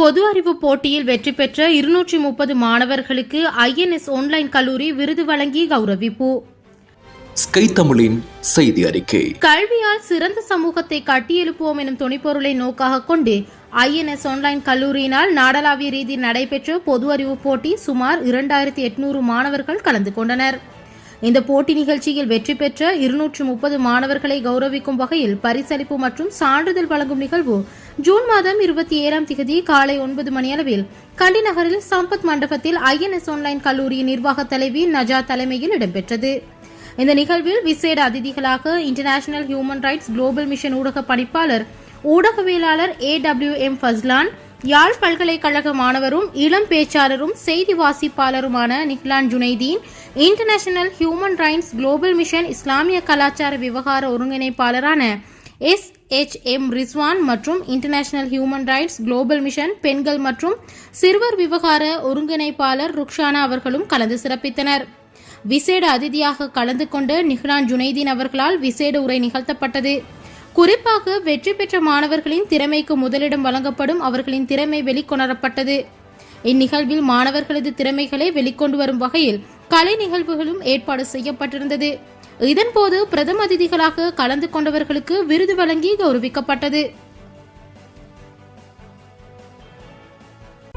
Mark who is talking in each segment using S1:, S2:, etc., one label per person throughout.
S1: பொது அறிவு போட்டியில் வெற்றி பெற்ற இருநூற்றி முப்பது மாணவர்களுக்கு ஐஎன்எஸ் ஆன்லைன் கல்லூரி விருது வழங்கி கௌரவிப்பு.
S2: ஸ்கை தமிழின் செய்தி அறிக்கை.
S1: கல்வியால் சிறந்த சமூகத்தை கட்டியெழுப்புவோம் எனும் துணிப்பொருளை நோக்காக கொண்டு ஐஎன்எஸ் ஆன்லைன் கல்லூரியினால் நாடளாவிய ரீதியில் நடைபெற்ற பொது அறிவு போட்டி சுமார் இரண்டாயிரத்தி எட்நூறு மாணவர்கள் கலந்து கொண்டனர். இந்த போட்டி நிகழ்ச்சியில் வெற்றி பெற்ற இருநூற்று முப்பது மாணவர்களை கௌரவிக்கும் வகையில் பரிசளிப்பு மற்றும் சான்றிதழ் வழங்கும் நிகழ்வு ஜூன் மாதம் இருபத்தி ஏழாம் திகதி காலை ஒன்பது மணியளவில் கண்டி நகரில் சம்பத் மண்டபத்தில் ஐஎன்எஸ் ஆன்லைன் கல்லூரியின் நிர்வாக தலைவி நஜா தலைமையில் இடம்பெற்றது. இந்த நிகழ்வில் விசேட அதிதிகளாக international human rights global mission ஊடக பணிப்பாளர் ஊடகவியலாளர் ஏ டபிள்யூ எம் ஃபஸ்லான் யாழ் பல்கலைக்கழக மாணவரும் இளம் பேச்சாளரும் செய்தி வாசிப்பாளருமான Niklan Junaideen international human rights global mission இஸ்லாமிய கலாச்சார விவகார ஒருங்கிணைப்பாளரான எஸ் எச் எம் ரிஸ்வான் மற்றும் international human rights global mission பெண்கள் மற்றும் சிறுவர் விவகார ஒருங்கிணைப்பாளர் ருக்ஷானா அவர்களும் கலந்து சிறப்பித்தனர். விசேட அதிதியாக கலந்து கொண்டு நிஹ்லான் ஜுனைதீன் அவர்களால் விசேட உரை நிகழ்த்தப்பட்டது. குறிப்பாக வெற்றி பெற்ற மாணவர்களின் திறமைக்கு முதலிடம் வழங்கப்படும் அவர்களின் திறமை வெளிக்கொணரப்பட்டது. இந்நிகழ்வில் மாணவர்களது திறமைகளை வெளிக்கொண்டு வரும் வகையில் கலை நிகழ்வுகளும் ஏற்பாடு செய்யப்பட்டிருந்தது. இதன்போது பிரதம அதிதிகளாக கலந்து கொண்டவர்களுக்கு விருது வழங்கி கௌரவிக்கப்பட்டது.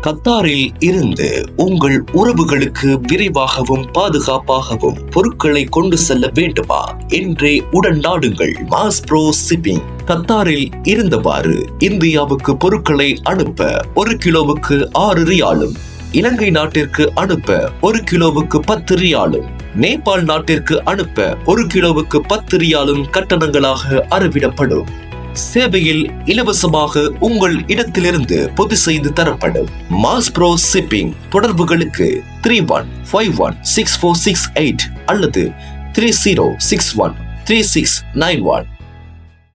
S2: கத்தாரில் இருந்து உங்கள் உறவுகளுக்கு விரைவாகவும் பாதுகாப்பாகவும் பொருட்களை கொண்டு செல்ல வேண்டுமா? என்றே உடன் நாடுங்கள். மாஸ் ப்ரோ சிப்பிங் கத்தாரில் இருந்தவாறு இந்தியாவுக்கு பொருட்களை அனுப்ப ஒரு கிலோவுக்கு ஆறு ரியாலும் இலங்கை நாட்டிற்கு அனுப்ப ஒரு கிலோவுக்கு பத்து ரியாலும் நேபாள் நாட்டிற்கு அனுப்ப ஒரு கிலோவுக்கு பத்து ரியாலும் கட்டணங்களாக அறவிடப்படும். சேவையில் இலவசமாக உங்கள் இடத்திலிருந்து பொது செய்து தரப்படும். மாஸ் ப்ரோ சிப்பிங் தொடர்புகளுக்கு three one five one six four six eight அல்லது three zero six one three six nine one